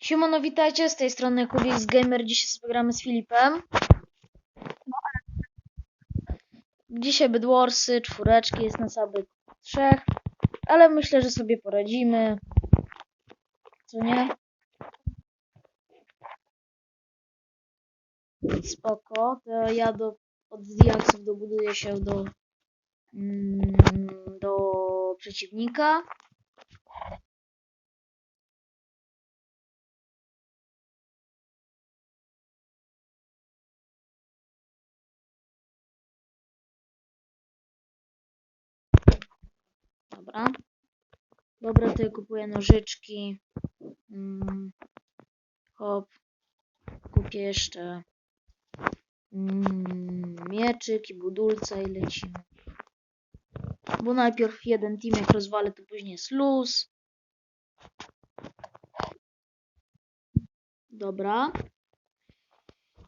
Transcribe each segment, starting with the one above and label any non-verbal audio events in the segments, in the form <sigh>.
Siemano, witajcie, z tej strony Kubik z Gamer, dzisiaj sobie gramy z Filipem. Dzisiaj Bedwarsy, czwóreczki, jest nas aby trzech, ale myślę, że sobie poradzimy. Co nie? Spoko, to ja do, od diaksów dobuduję się do, mm, do przeciwnika. Dobra. Dobra, ja kupuję nożyczki. Mm. Hop. Kupię jeszcze mm, mieczyk i budulca i lecimy. Bo najpierw jeden team jak rozwalę, to później jest luz. Dobra.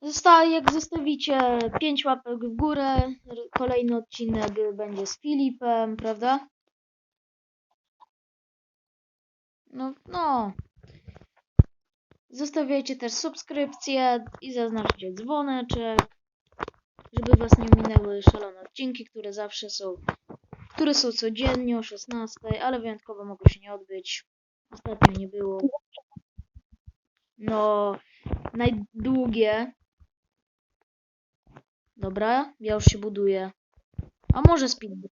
Zosta jak zostawicie 5 łapek w górę, kolejny odcinek będzie z Filipem, prawda? No, no. Zostawiajcie też subskrypcję i zaznaczcie dzwoneczek, żeby was nie ominęły szalone odcinki, które zawsze są, które są codziennie o 16, ale wyjątkowo mogą się nie odbyć. Ostatnio nie było. No, najdługie. Dobra, ja już się buduję. A może speed.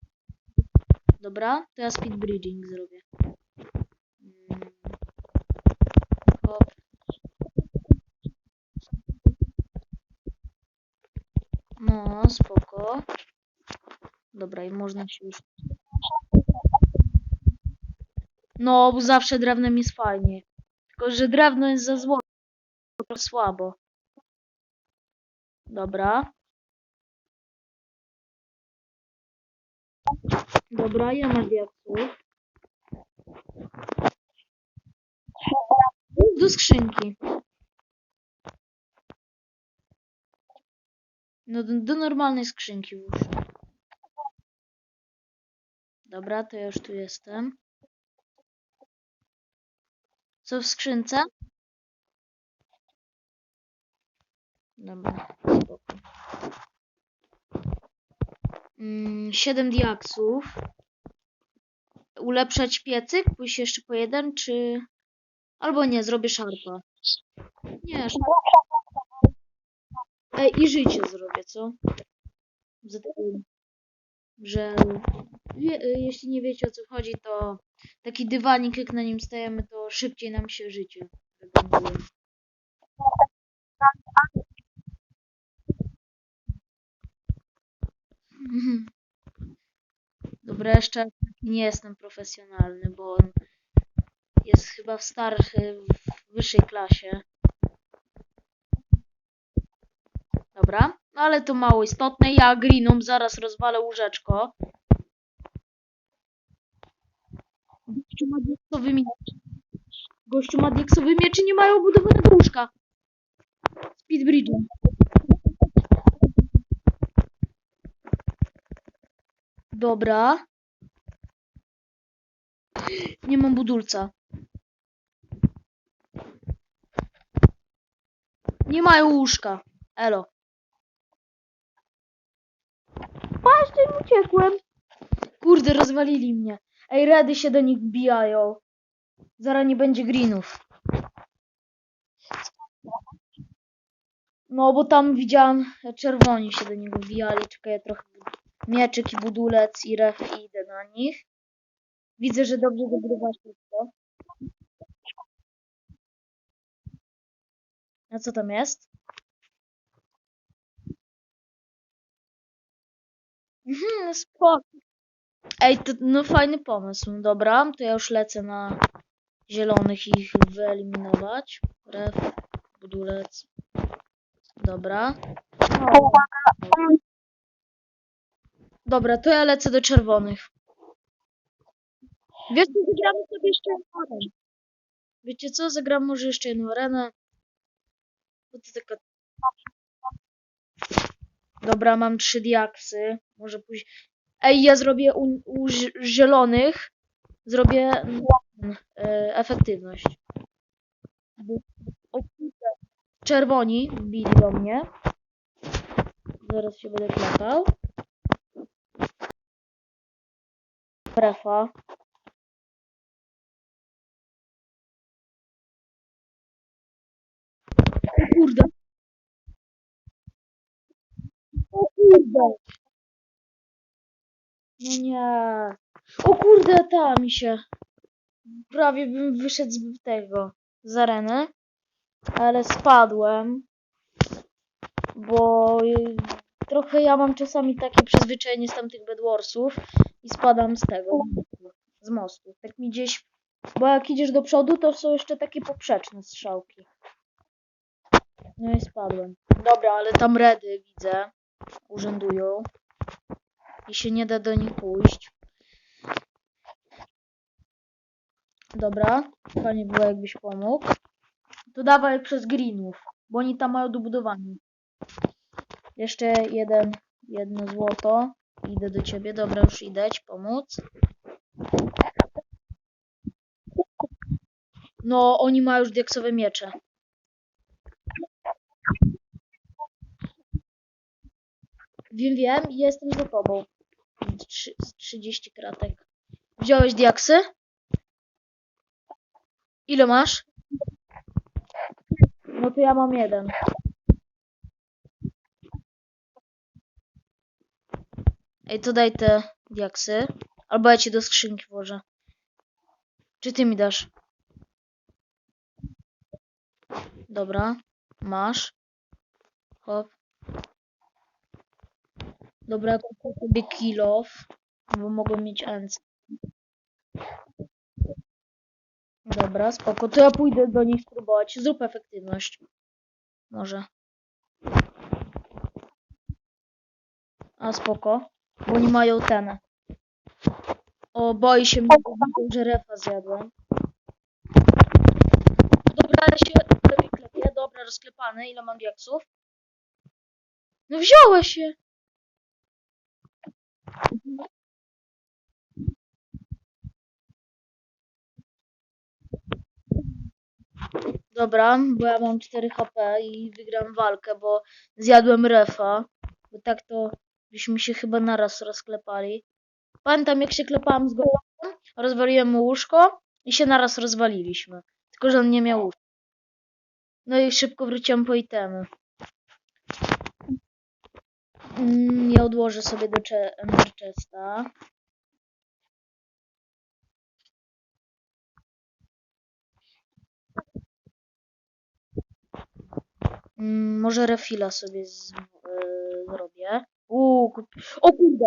Dobra, to ja speed bridging zrobię. Mm. Hop. No, spoko. Dobra, i można się już... No, bo zawsze drewnem jest fajnie. Tylko, że drewno jest za złote. To słabo. Dobra. Dobra, ja mam diaksów. Do skrzynki. No do, do normalnej skrzynki już. Dobra, to ja już tu jestem. Co w skrzynce? Dobra, spoko. Mm, 7 diaksów. Ulepszać piecyk? Pójść jeszcze po jeden, czy... Albo nie, zrobię szarpa. Nie, szarpa. Ej, i życie zrobię, co? Że wie, jeśli nie wiecie o co chodzi, to taki dywanik, jak na nim stajemy, to szybciej nam się życie regeneruje. Mhm. Dobra, jeszcze nie jestem profesjonalny, bo jest chyba w starszy, w wyższej klasie. Dobra, no ale to mało istotne. Ja Greenum zaraz rozwalę łóżeczko. Gościu ma dieksowy miecz. Gościu ma dieksowy miecz i nie mają budowanego łóżka. Speed bridging. Dobra. Nie mam budulca. Nie mają łóżka. Elo. Patrzcie, uciekłem. Kurde, rozwalili mnie. Ej, redy się do nich wbijają. Zaraz nie będzie greenów. No, bo tam widziałam, czerwoni się do niego wbijali. Czekaj, ja trochę mieczyk i budulec i ref i idę na nich. Widzę, że dobrze dogrywasz wszystko. A co tam jest? Mhm, spoko. Ej, to no fajny pomysł. Dobra, to ja już lecę na zielonych ich wyeliminować. Ref, budulec. Dobra. Dobra, to ja lecę do czerwonych. Wiesz, co, zagramy sobie jeszcze jedną arenę. Wiecie co, zagram może jeszcze jedną arenę. Dobra, mam trzy diaksy. Może później... Ej, ja zrobię u, u zi- zielonych. Zrobię e, efektywność. Czerwoni wbili do mnie. Zaraz się będę klepał. Prefa. O kurde. O kurde. No nie. O kurde, ta mi się. Prawie bym wyszedł z tego, z areny. Ale spadłem. Bo trochę ja mam czasami takie przyzwyczajenie z tamtych Bedwarsów i spadam z tego, z mostu. Tak mi gdzieś, bo jak idziesz do przodu, to są jeszcze takie poprzeczne strzałki. No i spadłem. Dobra, ale tam redy widzę, urzędują i się nie da do nich pójść. Dobra, fajnie było jakbyś pomógł. To dawaj przez greenów, bo oni tam mają do budowania. Jeszcze jeden, jedno złoto. Idę do ciebie, dobra, już idę ci pomóc. No, oni mają już diaksowe miecze. Wiem, wiem, jestem za tobą. Trzy, z 30 kratek. Wziąłeś diaksy? Ile masz? No to ja mam jeden. Ej, to daj te diaksy. Albo ja ci do skrzynki włożę. Czy ty mi dasz? Dobra, masz. Hop. Dobra, kupię sobie kill off, bo mogą mieć ends. Dobra, spoko. To ja pójdę do nich spróbować. Zrób efektywność. Może. A spoko. Bo oni mają ten. O, boi się mnie, że refa zjadłem. Dobra, ale się lepiej rozklepane. Ile mam diaksów? No wziąłeś się. Dobra, bo ja mam 4 HP i wygram walkę, bo zjadłem refa. Bo tak to byśmy się chyba naraz rozklepali. Pamiętam jak się klepałem z gołąbem, rozwaliłem mu łóżko i się naraz rozwaliliśmy. Tylko, że on nie miał łóżka. No i szybko wróciłem po itemy. Mm, ja odłożę sobie do chesta. Mm, może refila sobie z, yy, zrobię. Uuu, kup... O kurde!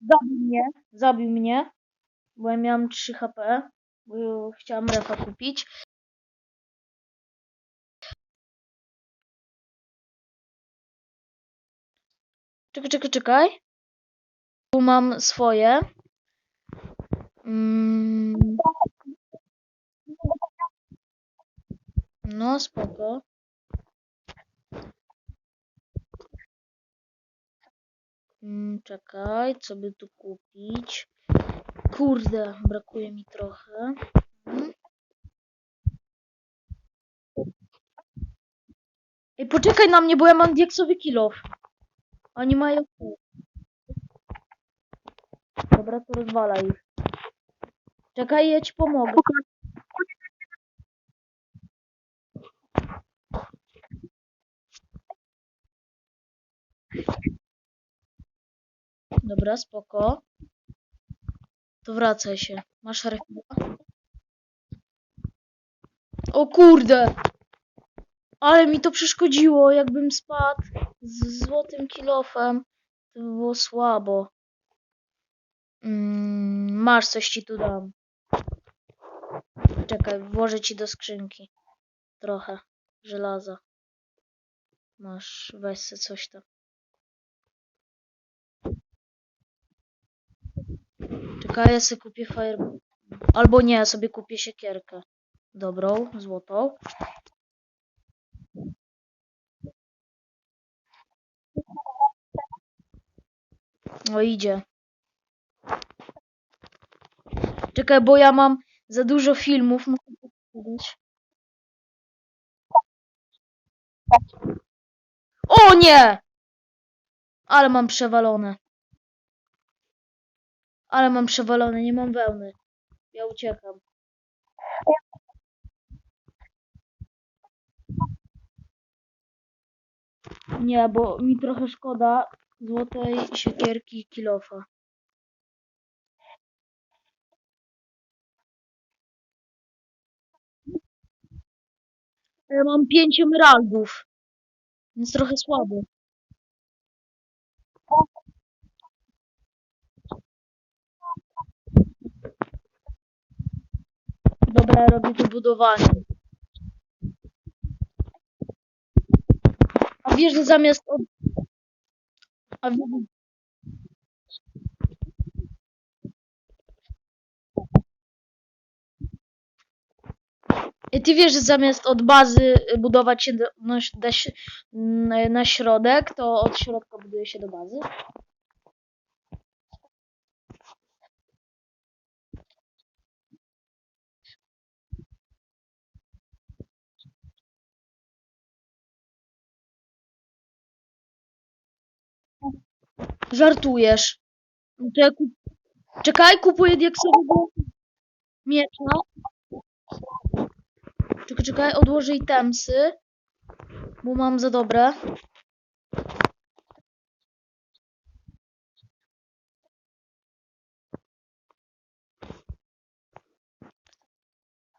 Zabił mnie, zabił mnie, bo ja miałam 3 HP, bo chciałam refa kupić. Czekaj, czekaj, czekaj. Tu mam swoje. Mm. No, spoko. Mm, czekaj, co by tu kupić? Kurde, brakuje mi trochę. Mm. Ej, poczekaj na mnie, bo ja mam diaksowy kilof. Oni mają... Dobra, to rozwala. Czekaj, ja ci pomogę. Dobra, spoko. To wracaj się. Masz refila? O kurde! Ale mi to przeszkodziło, jakbym spadł z złotym kilofem. To by było słabo. Mm, masz, coś ci tu dam. Czekaj, włożę ci do skrzynki. Trochę żelaza. Masz, weź se coś tam. Czekaj, ja sobie kupię fire... Albo nie, ja sobie kupię siekierkę. Dobrą, złotą. O, idzie. Czekaj, bo ja mam za dużo filmów. Muszę powiedzieć. O nie! Ale mam przewalone. Ale mam przewalone, nie mam wełny. Ja uciekam. Nie, bo mi trochę szkoda złotej siekierki kilofa. Ja mam pięć emeraldów. Więc trochę słabo. Dobra, robię to budowanie. A wiesz, że zamiast. A I Ty wiesz, że zamiast od bazy budować się do, no, na środek, to od środka buduje się do bazy? Żartujesz. Czekaj, kupuję diaksowego miecza. Czekaj, czekaj, odłożę itemsy, bo mam za dobre.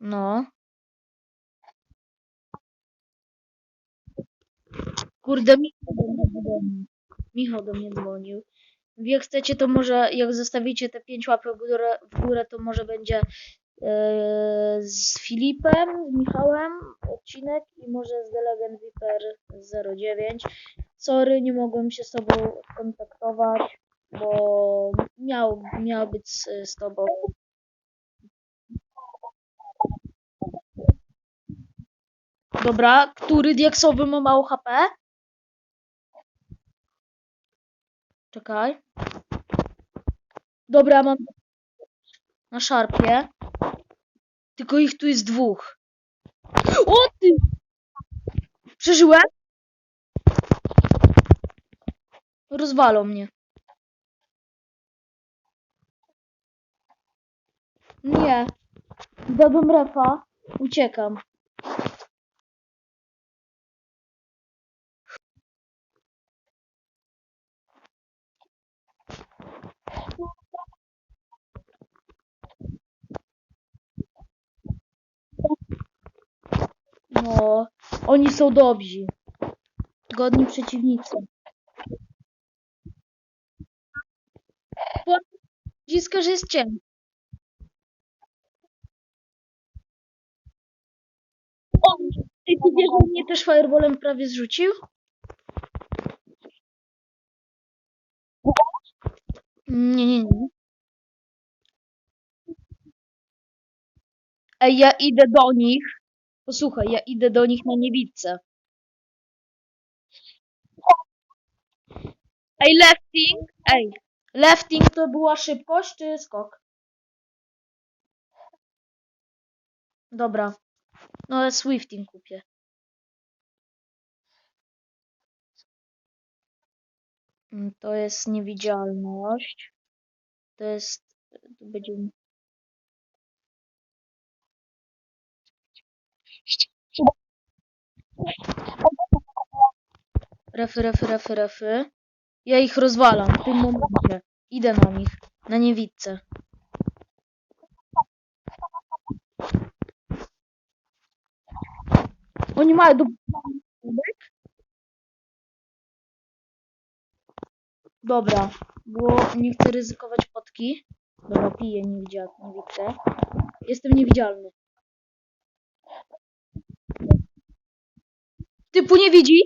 No. Kurde, dzwonił. Michał do mnie dzwonił. Jak chcecie, to może, jak zostawicie te pięć łapek w górę, w górę to może będzie e, z Filipem, z Michałem odcinek i może z The Legend Viper 09. Sorry, nie mogłem się z tobą kontaktować, bo miał, miał być z, z tobą. Dobra, który diaksowy ma mało HP? Czekaj. Dobra, mam na szarpie. Tylko ich tu jest dwóch. O ty! Przeżyłem? Rozwalą mnie. Nie. Dałbym refa. Uciekam. No, oni są dobrzy. Godni przeciwnicy. Dziska, że jest ciemno. O, ty wiesz, że mnie też fireballem prawie zrzucił? Nie, nie, nie. Ej, ja idę do nich. Posłuchaj, ja idę do nich na niewidce. Ej, lefting! Ej, lefting to była szybkość czy skok? Dobra. No ale swifting kupię. Mm, To jest niewidzialność. To jest... To będzie... Refy, refy, refy, refy. Ja ich rozwalam w tym momencie. Idę na nich. Na niewidce. Oni mają do... Dobra, bo nie chcę ryzykować potki. Dobra, piję niewidzial, niewidkę. Jestem niewidzialny. Typu nie widzi?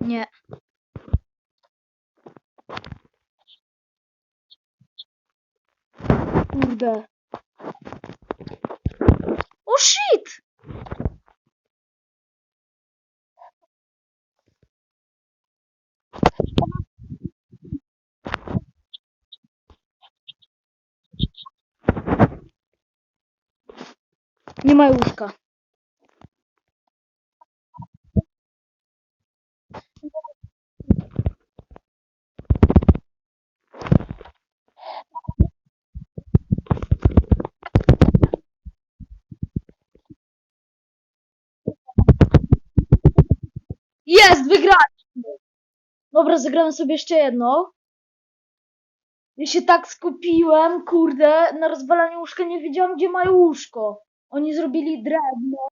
Nie. kurde. O shit! Не моя ушка. Dobra, zagramy sobie jeszcze jedno. Ja się tak skupiłem, kurde, na rozwalaniu łóżka, nie wiedziałam, gdzie mają łóżko. Oni zrobili drewno.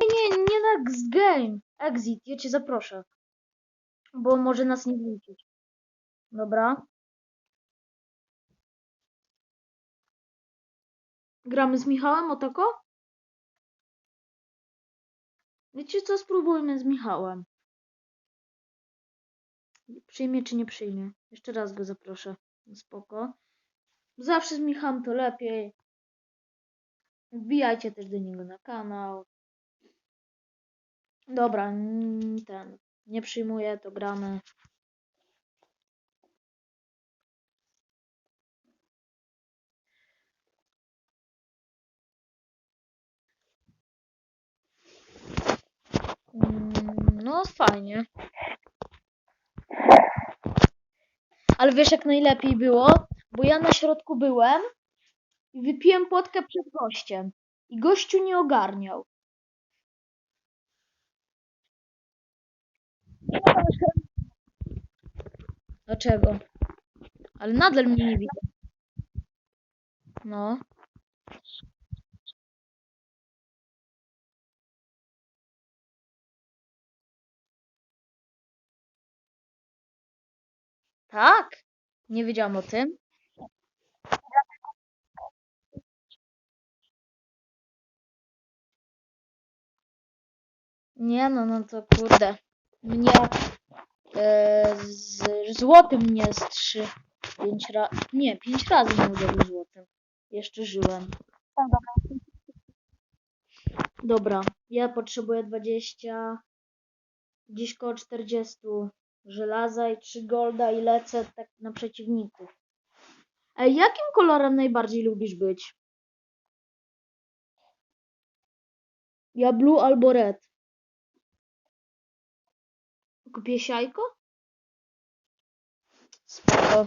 Nie, nie, nie next game. Exit, ja cię zaproszę. Bo może nas nie wrócić. Dobra. Gramy z Michałem o tako? Wiecie co, spróbujmy z Michałem. Przyjmie czy nie przyjmie? Jeszcze raz go zaproszę. Spoko. Zawsze z Michałem to lepiej. Wbijajcie też do niego na kanał. Dobra, ten. Nie przyjmuję, to gramy. Mm, No, fajnie. Ale wiesz, jak najlepiej było? Bo ja na środku byłem i wypiłem potkę przed gościem. I gościu nie ogarniał. Dlaczego? Ale nadal mnie nie widać. No. Tak? Nie wiedziałam o tym. Nie no, no to kurde. Mnie e, z złotym mnie z pięć razy, nie, pięć razy mnie uderzył złotym. Jeszcze żyłem. Dobra, ja potrzebuję 20, gdzieś koło 40 żelaza i 3 golda i lecę tak na przeciwników. Ej, jakim kolorem najbardziej lubisz być? Ja blue albo red. Kupię siajko? Spoko.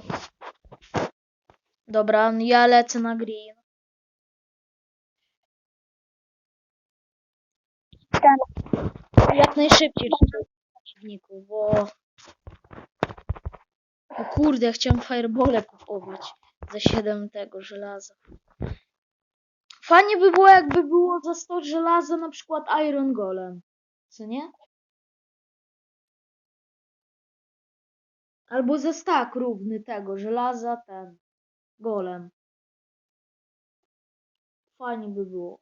Dobra, ja lecę na green. Jak najszybciej przeciwników, bo... O kurde, ja chciałem firebole kupować za 7 tego żelaza. Fajnie by było, jakby było za 100 żelaza na przykład Iron Golem. Co nie? Albo za stak równy tego żelaza ten golem. Fajnie by było.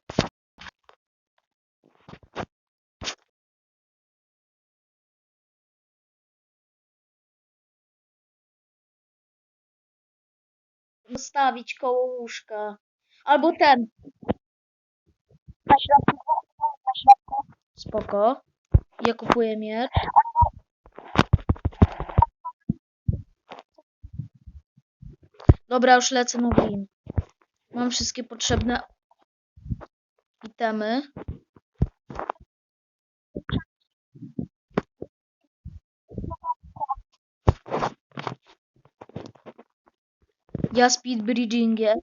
Postawić koło łóżka. Albo ten. Spoko. Ja kupuję miecz. Dobra, już lecę na. Mam wszystkie potrzebne itemy. Ja speed bridgingiem.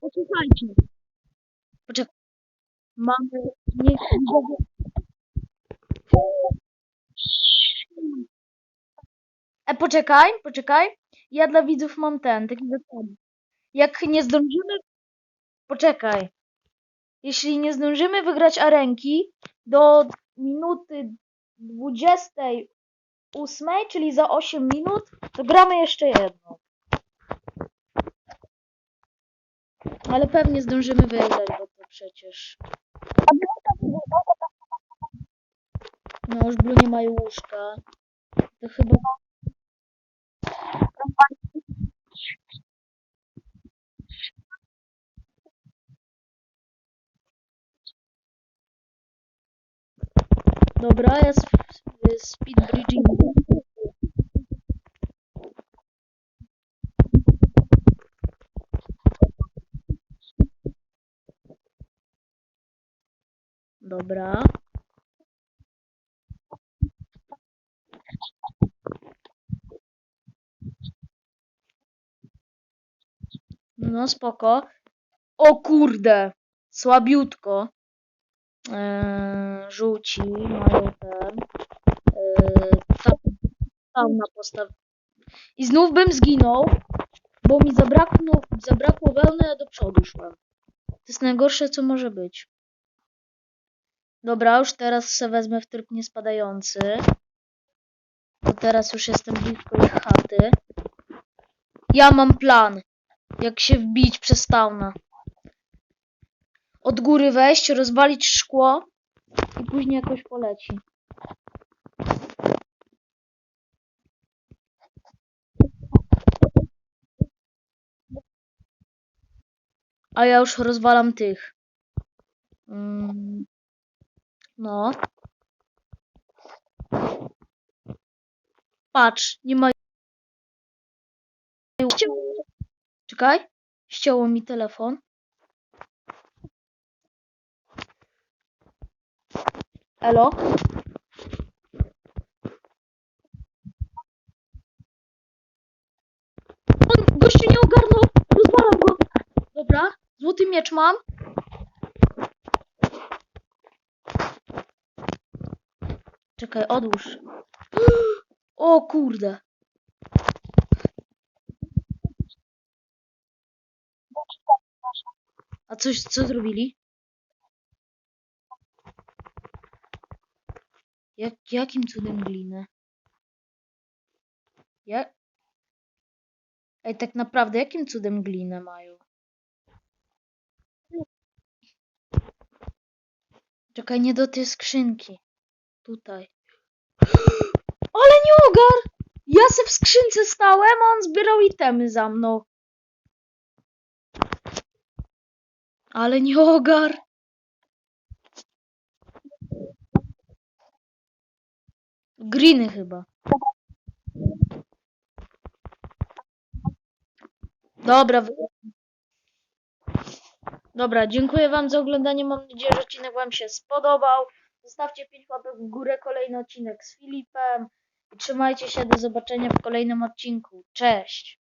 Poczekajcie. Poczekaj. Mamy niech widzowie... E, poczekaj, poczekaj. Ja dla widzów mam ten, taki zasady. Jak nie zdążymy... Poczekaj. Jeśli nie zdążymy wygrać arenki do minuty 28, czyli za 8 minut, to gramy jeszcze jedną. Ale pewnie zdążymy wygrać, bo to przecież... No już Blue nie mają łóżka. To chyba... Dobra, z, z speed bridging. Dobra. No spoko. O kurde, słabiutko. Eee, żółci mają ten. Eee, tam, tam na postaw. I znów bym zginął, bo mi zabrakło, zabrakło wełny, a do przodu szłem. To jest najgorsze, co może być. Dobra, już teraz se wezmę w tryb niespadający. Bo teraz już jestem blisko ich chaty. Ja mam plan. Jak się wbić przez tauna. Od góry wejść, rozwalić szkło i później jakoś poleci. A ja już rozwalam tych. Mm. No. Patrz, nie ma. Czekaj. Ścięło mi telefon. Elo? On gościu nie ogarnął. Rozwalam go. Dobra. Złoty miecz mam. Czekaj, odłóż. <gasps> O kurde. A coś, co zrobili? Jak, jakim cudem glinę? Jak? Ej, tak naprawdę, jakim cudem glinę mają? Czekaj, nie do tej skrzynki. Tutaj. Ale nie ogar! Ja se w skrzynce stałem, a on zbierał itemy za mną. Ale nie ogar! Greeny chyba. Dobra. Dobra, dziękuję wam za oglądanie. Mam nadzieję, że odcinek wam się spodobał. Zostawcie 5 łapek w górę. Kolejny odcinek z Filipem. I trzymajcie się. Do zobaczenia w kolejnym odcinku. Cześć!